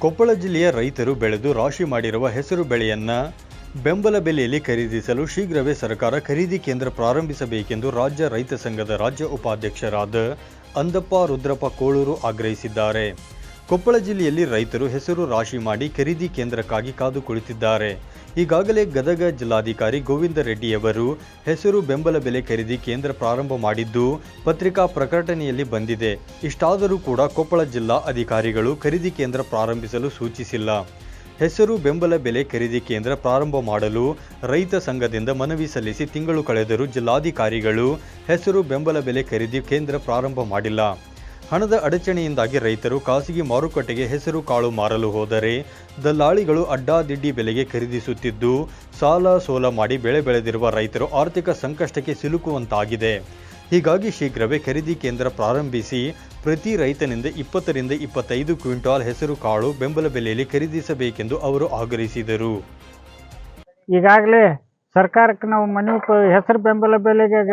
ಕೊಪ್ಪಳ ಜಿಲ್ಲೆಯ ರೈತರು ಬೆಳೆದು ರಾಶಿ ಮಾಡಿರುವ ಹೆಸರು ಬೆಳೆಯನ್ನ ಬೆಂಬಲ ಬೆಲೆಯಲ್ಲಿ ಖರೀದಿಸಲು ಶೀಘ್ರವೇ ಸರ್ಕಾರ ಖರೀದಿ ಕೇಂದ್ರ ಪ್ರಾರಂಭಿಸಬೇಕೆಂದು ರಾಜ್ಯ ರೈತ ಸಂಘದ ರಾಜ್ಯ ಉಪಾಧ್ಯಕ್ಷರಾದ ಅಂದಪ್ಪ ರುದ್ರಪ್ಪ ಕೋಳೂರು ಆಗ್ರಹಿಸಿದ್ದಾರೆ. ಕೊಪ್ಪಳ ಜಿಲ್ಲೆಯಲ್ಲಿ ರೈತರು ಹೆಸರು ರಾಶಿ ಮಾಡಿ ಖರೀದಿ ಕೇಂದ್ರಕ್ಕಾಗಿ ಕಾದು ಕುಳಿತಿದ್ದಾರೆ. ಈಗಾಗಲೇ ಗದಗ ಜಿಲ್ಲಾಧಿಕಾರಿ ಗೋವಿಂದ ರೆಡ್ಡಿಯವರು ಹೆಸರು ಬೆಂಬಲ ಬೆಲೆ ಖರೀದಿ ಕೇಂದ್ರ ಪ್ರಾರಂಭ ಮಾಡಿದ್ದು ಪತ್ರಿಕಾ ಪ್ರಕಟಣೆಯಲ್ಲಿ ಬಂದಿದೆ. ಇಷ್ಟಾದರೂ ಕೂಡ ಕೊಪ್ಪಳ ಜಿಲ್ಲಾ ಅಧಿಕಾರಿಗಳು ಖರೀದಿ ಕೇಂದ್ರ ಪ್ರಾರಂಭಿಸಲು ಸೂಚಿಸಿಲ್ಲ. ಹೆಸರು ಬೆಂಬಲ ಬೆಲೆ ಖರೀದಿ ಕೇಂದ್ರ ಪ್ರಾರಂಭ ಮಾಡಲು ರೈತ ಸಂಘದಿಂದ ಮನವಿ ಸಲ್ಲಿಸಿ ತಿಂಗಳು ಕಳೆದರೂ ಜಿಲ್ಲಾಧಿಕಾರಿಗಳು ಹೆಸರು ಬೆಂಬಲ ಬೆಲೆ ಖರೀದಿ ಕೇಂದ್ರ ಪ್ರಾರಂಭ ಮಾಡಿಲ್ಲ. ಹಣದ ಅಡಚಣೆಯಿಂದಾಗಿ ರೈತರು ಖಾಸಗಿ ಮಾರುಕಟ್ಟೆಗೆ ಹೆಸರು ಕಾಳು ಮಾರಲು ಹೋದರೆ ದಲ್ಲಾಳಿಗಳು ಅಡ್ಡಾದಿಡ್ಡಿ ಬೆಲೆಗೆ ಖರೀದಿಸುತ್ತಿದ್ದು ಸಾಲ ಸೋಲ ಮಾಡಿ ಬೆಳೆ ಬೆಳೆದಿರುವ ರೈತರು ಆರ್ಥಿಕ ಸಂಕಷ್ಟಕ್ಕೆ ಸಿಲುಕುವಂತಾಗಿದೆ. ಹೀಗಾಗಿ ಶೀಘ್ರವೇ ಖರೀದಿ ಕೇಂದ್ರ ಪ್ರಾರಂಭಿಸಿ ಪ್ರತಿ ರೈತನಿಂದ ಇಪ್ಪತ್ತರಿಂದ ಇಪ್ಪತ್ತೈದು ಕ್ವಿಂಟಾಲ್ ಹೆಸರು ಕಾಳು ಬೆಂಬಲ ಬೆಲೆಯಲ್ಲಿ ಖರೀದಿಸಬೇಕೆಂದು ಅವರು ಆಗ್ರಹಿಸಿದರು. ಈಗಾಗಲೇ ಸರ್ಕಾರಕ್ಕೆ ನಾವು ಮನವಿ ಹೆಸರು ಬೆಂಬಲ ಬೆಲೆಗೆ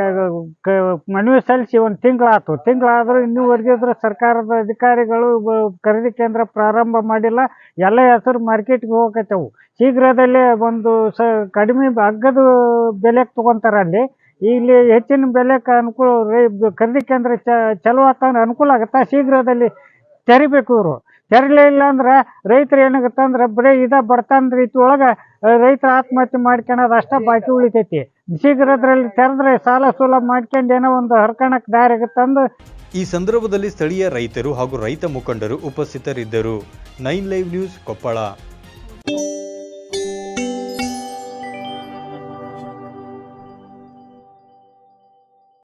ಗ- ಮನವಿ ಸಲ್ಲಿಸಿ ಒಂದು ತಿಂಗಳಾಯ್ತು ತಿಂಗಳಾದರೂ ಇನ್ನೂ ಇದ್ರೆ ಸರ್ಕಾರದ ಅಧಿಕಾರಿಗಳು ಖರೀದಿ ಕೇಂದ್ರ ಪ್ರಾರಂಭ ಮಾಡಿಲ್ಲ, ಎಲ್ಲ ಹೆಸರು ಮಾರ್ಕೆಟ್ಗೆ ಹೋಗಕತ್ತವು. ಶೀಘ್ರದಲ್ಲೇ ಒಂದು ಸ, ಕಡಿಮೆ ಅಗ್ಗದ ಬೆಲೆಗೆ ತೊಗೊತಾರೆ ಅಲ್ಲಿ. ಇಲ್ಲಿ ಹೆಚ್ಚಿನ ಬೆಲೆಗೆ ಅನುಕೂಲ, ರೈ- ಖರೀದಿ ಕೇಂದ್ರ ಚಲೋ ಆಗ್ತಾ ಅನುಕೂಲ ಆಗುತ್ತಾ? ಶೀಘ್ರದಲ್ಲಿ ತೆರಿಬೇಕು ಇವರು. ತೆರಲಿಲ್ಲ ಅಂದ್ರೆ ರೈತರು ಏನಾಗುತ್ತೆ ಅಂದ್ರೆ ಬರೀ ಇದ ಬಡತನ ರೀತಿ ಒಳಗೆ ರೈತರ ಆತ್ಮಹತ್ಯೆ ಮಾಡ್ಕೊಳೋದು ಅಷ್ಟೇ ಬಾಕಿ ಉಳಿತೈತಿ. ಶೀಘ್ರದ್ರಲ್ಲಿ ತೆರೆದ್ರೆ ಸಾಲ ಸೂಲ ಮಾಡ್ಕೊಂಡು ಏನೋ ಒಂದು ಹರ್ಕಣಕ್ಕೆ ದಾರಿ ಆಗುತ್ತಂದು ಈ ಸಂದರ್ಭದಲ್ಲಿ ಸ್ಥಳೀಯ ರೈತರು ಹಾಗೂ ರೈತ ಮುಖಂಡರು ಉಪಸ್ಥಿತರಿದ್ದರು. Nine live news Koppal.